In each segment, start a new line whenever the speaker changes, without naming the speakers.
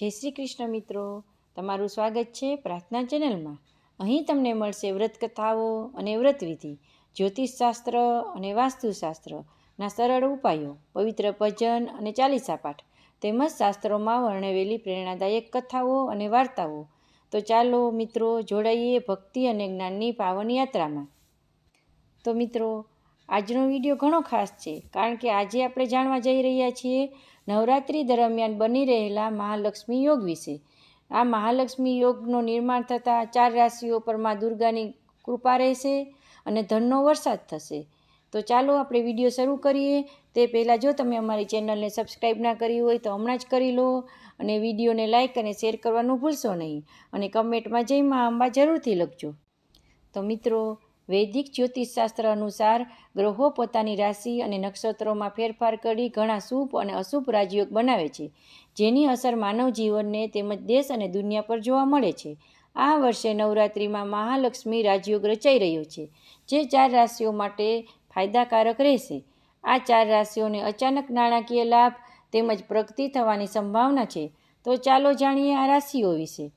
જય શ્રી કૃષ્ણ મિત્રો. તમારું સ્વાગત છે પ્રાર્થના ચેનલમાં. અહીં તમને મળશે વ્રત કથાઓ અને વ્રતવિધિ, જ્યોતિષશાસ્ત્ર અને વાસ્તુશાસ્ત્રના સરળ ઉપાયો, પવિત્ર ભજન અને ચાલીસા પાઠ, તેમજ શાસ્ત્રોમાં વર્ણવેલી પ્રેરણાદાયક કથાઓ અને વાર્તાઓ. તો ચાલો મિત્રો જોડાઈએ ભક્તિ અને જ્ઞાનની પાવન યાત્રામાં. તો મિત્રો આજનો વીડિયો ઘણો ખાસ છે, કારણ કે આજે આપણે જાણવા જઈ રહ્યા છીએ નવરાત્રિ દરમિયાન બની રહેલા મહાલક્ષ્મી યોગ વિશે. આ મહાલક્ષ્મી યોગનું નિર્માણ થતાં ચાર રાશિઓ પર મા દુર્ગાની કૃપા રહેશે અને ધનનો વરસાદ થશે. તો ચાલો આપણે વીડિયો શરૂ કરીએ. તે પહેલાં જો તમે અમારી ચેનલને સબસ્ક્રાઈબ ના કરી હોય તો હમણાં જ કરી લો અને વિડીયોને લાઇક અને શેર કરવાનું ભૂલશો નહીં અને કમેન્ટમાં જય મા અંબા જરૂરથી લખજો. તો મિત્રો વૈદિક જ્યોતિષશાસ્ત્ર અનુસાર ગ્રહો પોતાની રાશિ અને નક્ષત્રોમાં ફેરફાર કરી ઘણા શુભ અને અશુભ રાજયોગ બનાવે છે, જેની અસર માનવ જીવનને તેમજ દેશ અને દુનિયા પર જોવા મળે છે. આ વર્ષે નવરાત્રિમાં મહાલક્ષ્મી રાજયોગ રચાઈ રહ્યો છે, જે ચાર રાશિઓ માટે ફાયદાકારક રહેશે. આ ચાર રાશિઓને અચાનક નાણાકીય લાભ તેમજ પ્રગતિ થવાની સંભાવના છે. તો ચાલો જાણીએ આ રાશિઓ વિશે.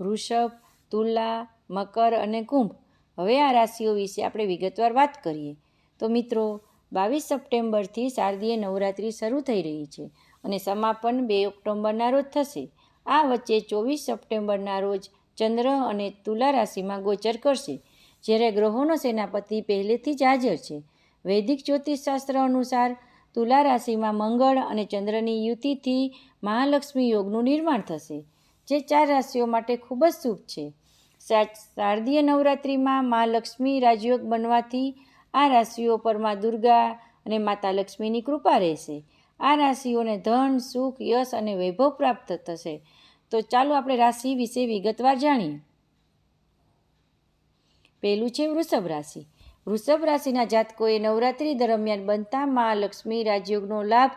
વૃષભ, તુલા, મકર અને કુંભ. હવે આ રાશિઓ વિશે આપણે વિગતવાર વાત કરીએ. તો મિત્રો, બાવીસ સપ્ટેમ્બરથી શારદીય નવરાત્રિ શરૂ થઈ રહી છે અને સમાપન બે ઓક્ટોબરના રોજ થશે. આ વચ્ચે ચોવીસ સપ્ટેમ્બરના રોજ ચંદ્ર અને તુલા રાશિમાં ગોચર કરશે, જ્યારે ગ્રહોનો સેનાપતિ પહેલેથી જ હાજર છે. વૈદિક જ્યોતિષશાસ્ત્ર અનુસાર, તુલા રાશિમાં મંગળ અને ચંદ્રની યુતિથી મહાલક્ષ્મી યોગનું નિર્માણ થશે, જે ચાર રાશિઓ માટે ખૂબ જ શુભ છે. શારદીય નવરાત્રિમાં મા લક્ષ્મી રાજયોગ બનવાથી આ રાશિઓ પર મા દુર્ગા અને માતા લક્ષ્મીની કૃપા રહેશે. આ રાશિઓને ધન, સુખ, યશ અને વૈભવ પ્રાપ્ત થશે. તો ચાલો આપણે રાશિ વિશે વિગતવાર જાણીએ. પહેલું છે વૃષભ રાશિ. વૃષભ રાશિના જાતકોએ નવરાત્રિ દરમિયાન બનતા મહાલક્ષ્મી રાજયોગનો લાભ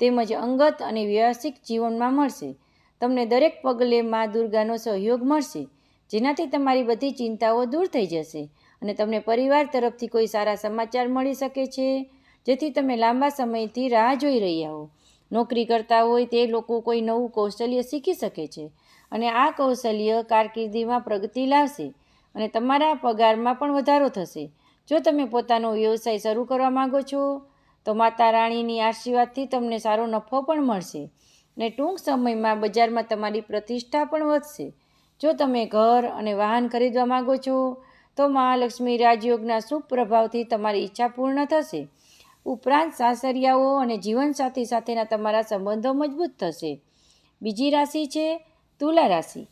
તેમજ અંગત અને વ્યવસાયિક જીવનમાં મળશે. તમને દરેક પગલે મા દુર્ગાનો સહયોગ મળશે. જેનાથી તમારી બધી ચિંતાઓ દૂર થઈ જશે અને તમને પરિવાર તરફથી કોઈ સારા સમાચાર મળી શકે છે. જેથી તમે લાંબા સમયથી રાહ જોઈ રહ્યા હો. નોકરી કરતા હોય તે લોકો કોઈ નવું કૌશલ્ય શીખી શકે છે અને આ કૌશલ્ય કારકિર્દીમાં પ્રગતિ લાવશે અને તમારા પગારમાં પણ વધારો થશે. જો તમે પોતાનો વ્યવસાય શરૂ કરવા માગો છો, તો માતા રાણીની આશીર્વાદથી તમને સારો નફો પણ મળશે અને ટૂંક સમયમાં બજારમાં તમારી પ્રતિષ્ઠા પણ વધશે. જો તમે ઘર અને વાહન ખરીદવા માગો છો, તો મહાલક્ષ્મી રાજયોગના શુભ પ્રભાવથી તમારી ઈચ્છા પૂર્ણ થશે. ઉપરાંત સાસરિયાઓ અને જીવનસાથી સાથેના તમારા સંબંધો મજબૂત થશે. બીજી રાશિ છે તુલા રાશિ.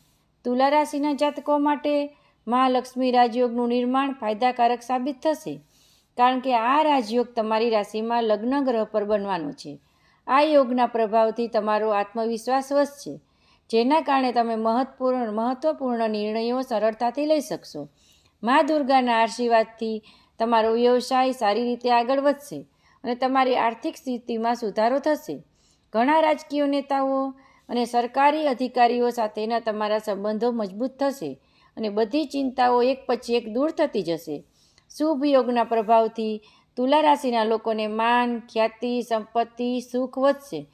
તુલા રાશિના જાતકો માટે મહાલક્ષ્મી રાજયોગનું નિર્માણ ફાયદાકારક સાબિત થશે. કારણ કે આ રાજયોગ તમારી રાશિમાં લગ્ન ગ્રહ પર બનવાનો છે. આ યોગના પ્રભાવથી તમારો આત્મવિશ્વાસ વધશે. જેના કારણે તમે મહત્વપૂર્ણ મહત્વપૂર્ણ નિર્ણયો સરળતાથી લઈ શકશો. મા દુર્ગાના આશીર્વાદથી તમારો વ્યવસાય સારી રીતે આગળ વધશે અને તમારી આર્થિક સ્થિતિમાં સુધારો થશે. ઘણા રાજકીય નેતાઓ અને સરકારી અધિકારીઓ સાથેના તમારા સંબંધો મજબૂત થશે અને બધી ચિંતાઓ એક પછી એક દૂર થતી જશે. શુભ યોગના પ્રભાવથી તુલા રાશિના લોકોને માન, ખ્યાતિ, સંપત્તિ, સુખ વધશે.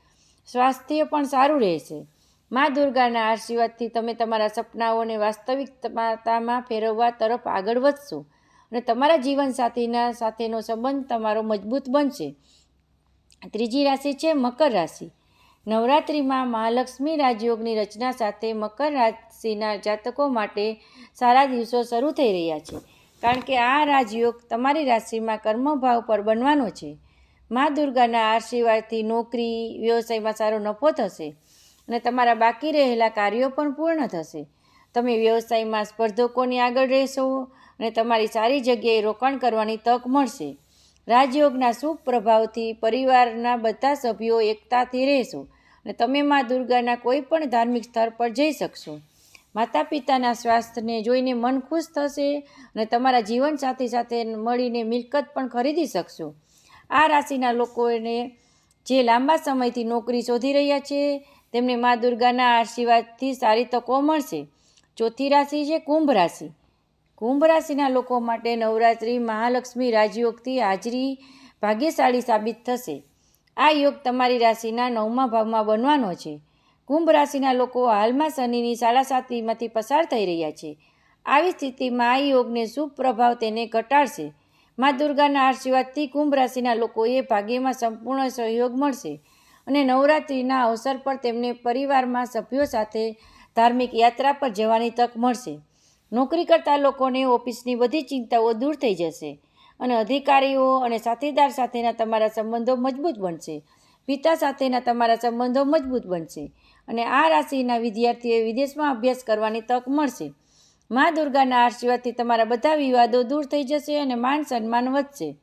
સ્વાસ્થ્ય પણ સારું રહેશે. મા દુર્ગાના આશીર્વાદથી તમે તમારા સપનાઓને વાસ્તવિકતામાં ફેરવવા તરફ આગળ વધશો અને તમારા જીવનસાથીના સાથેનો સંબંધ તમારો મજબૂત બનશે. ત્રીજી રાશિ છે મકર રાશિ. નવરાત્રિમાં મહાલક્ષ્મી રાજયોગની રચના સાથે મકર રાશિના જાતકો માટે સારા દિવસો શરૂ થઈ રહ્યા છે. કારણ કે આ રાજયોગ તમારી રાશિમાં કર્મભાવ પર બનવાનો છે. મા દુર્ગાના આશીર્વાદથી નોકરી, વ્યવસાયમાં સારો નફો થશે. અને તમારા બાકી રહેલા કાર્યો પણ પૂર્ણ થશે. તમે વ્યવસાયમાં સ્પર્ધકોની આગળ રહેશો અને તમારી સારી જગ્યાએ રોકાણ કરવાની તક મળશે. રાજયોગના શુભ પ્રભાવથી પરિવારના બધા સભ્યો એકતાથી રહેશો અને તમે મા દુર્ગાના કોઈ પણ ધાર્મિક સ્થળ પર જઈ શકશો. માતા પિતાના સ્વાસ્થ્યને જોઈને મન ખુશ થશે અને તમારા જીવનસાથી સાથે મળીને મિલકત પણ ખરીદી શકશો. આ રાશિના લોકોને જે લાંબા સમયથી નોકરી શોધી રહ્યા છે તેમને મા દુર્ગાના આશીર્વાદથી સારી તકો મળશે. ચોથી રાશિ છે કુંભ રાશિ. કુંભ રાશિના લોકો માટે નવરાત્રિ, મહાલક્ષ્મી રાજયોગથી હાજરી ભાગ્યશાળી સાબિત થશે. આ યોગ તમારી રાશિના નવમા ભાવમાં બનવાનો છે. કુંભ રાશિના લોકો હાલમાં શનિની સાડા સાતીમાંથી પસાર થઈ રહ્યા છે. આવી સ્થિતિમાં આ યોગને શુભ પ્રભાવ તેને ઘટાડશે. મા દુર્ગાના આશીર્વાદથી કુંભ રાશિના લોકોએ ભાગ્યમાં સંપૂર્ણ સહયોગ મળશે. અને નવરાત્રિના અવસર પર તેમને પરિવારમાં સભ્યો સાથે ધાર્મિક યાત્રા પર જવાની તક મળશે. નોકરી કરતા લોકોને ઓફિસની બધી ચિંતાઓ દૂર થઈ જશે અને અધિકારીઓ અને સાથીદાર સાથેના તમારા સંબંધો મજબૂત બનશે. પિતા સાથેના તમારા સંબંધો મજબૂત બનશે અને આ રાશિના વિદ્યાર્થીઓએ વિદેશમાં અભ્યાસ કરવાની તક મળશે. મા દુર્ગાના આશીર્વાદથી તમારા બધા વિવાદો દૂર થઈ જશે અને માન સન્માન વધશે.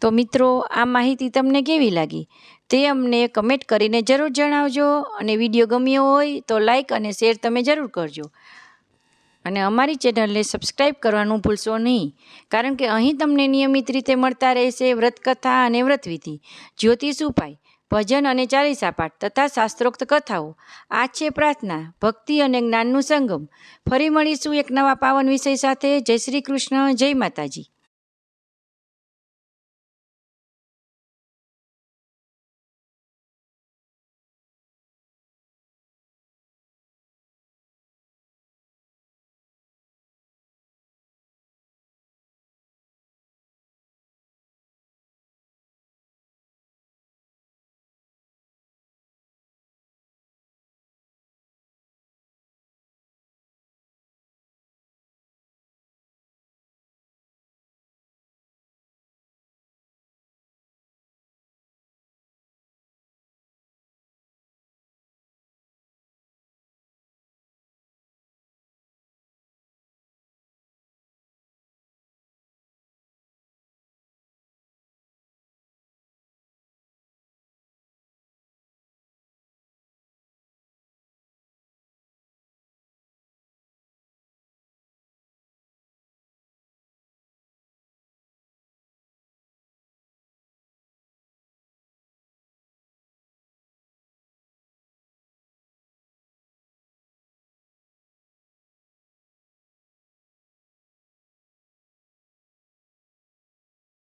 તો મિત્રો, આ માહિતી તમને કેવી લાગી? તે અમને કમેન્ટ કરીને જરૂર જણાવજો અને વીડિયો ગમ્યો હોય તો લાઇક અને શેર તમે જરૂર કરજો. અને અમારી ચેનલને સબસ્ક્રાઈબ કરવાનું ભૂલશો નહીં, કારણ કે અહીં તમને નિયમિત રીતે મળતા રહેશે વ્રતકથા અને વ્રતવિધિ, જ્યોતિષ ઉપાય, ભજન અને ચાલીસા પાઠ તથા શાસ્ત્રોક્ત કથાઓ આ છે પ્રાર્થના, ભક્તિ અને જ્ઞાનનું સંગમ. ફરી મળીશું એક નવા પાવન વિષય સાથે. જય શ્રી કૃષ્ણ, જય માતાજી.